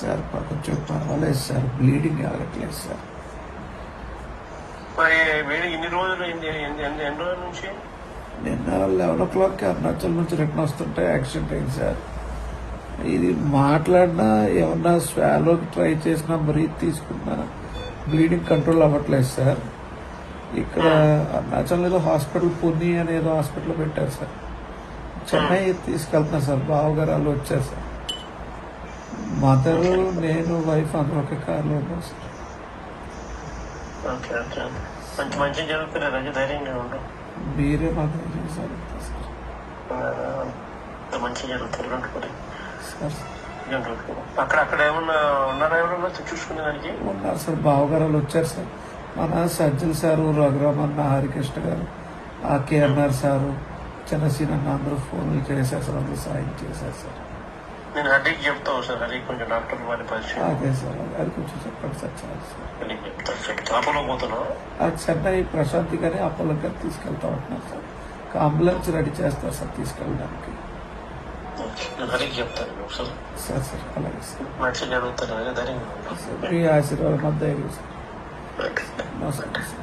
Sir కొంచెం పర్వాలేదు sir. Bleeding ఆగట్లేదు సార్. మరి వేడి ఇన్ని రోజులు ఎన్ని ఎన్ని- ఎన్ని ఎన్ని రోజుల నుంచి? నిన్న లెవెన్ ఓ క్లాక్కి అరుణాచల్ నుంచి రిటర్న్ వస్తుంటే యాక్సిడెంట్ అయింది సార్. ఇది మాట్లాడినా ఏమన్నా స్వాలోకి ట్రై చేసినా మరీ తీసుకున్నా బ్లీడింగ్ కంట్రోల్ అవ్వట్లేదు సార్. ఇక్కడ అరుణాచల్ ఏదో హాస్పిటల్ పుని అనేదో హాస్పిటల్ పెట్టారు సార్. చెన్నై తీసుకెళ్తున్నా సార్. బావగారు వాళ్ళు వచ్చారు సార్. మదరు నేను వైఫ్ అందరూ ఒకే కార్లో ఉన్నాం సార్. Okay okay. మంచి మంచి జరుగుతుంది రాజు ధైర్యంగా ఉండు మీరే మాకు తెలియదు సార్. సార్ ఆ, మంచి జరుగుతుంది రెండు కూడా సార్ అక్కడ అక్కడ ఏమన్నా ఉన్నారా ఎవరన్నా చూసుకునే దానికి? ఉన్నారు సార్. బావగారు వాళ్ళు వచ్చారు సార్. మన సజ్జల్ సారు రఘురామన్న హరికృష్ణ గారు ఆ కేఎన్ఆర్ సారు చిన్నసీన అన్న అందరూ ఫోన్లు సార్ అందరూ సాయం చేశారు సార్ నేను హరికి చెప్తావు సార్ హరికి కొంచెం డాక్టర్ వారి పరిచయం అదే సార్ అది కొంచెం చెప్పండి సార్ చాలు సార్ చెప్తాను చేపలో పోతున్నావు ఆ చెన్నై ప్రశాంతి గారి అప్పలం గారు తీసుకెళ్తా ఉంటున్నారు సార్ అంబులెన్స్ రెడీ చేస్తారు సార్ తీసుకెళ్ళడానికి నేను హరికి చెప్తాను ఒకసారి సార్ సార్ అలాగే సార్ మంచి జరుగుతుంది ధైర్యంగా ఉండు సార్ మీ ఆశీర్వాదం అంతా సార్. నమస్కారం సార్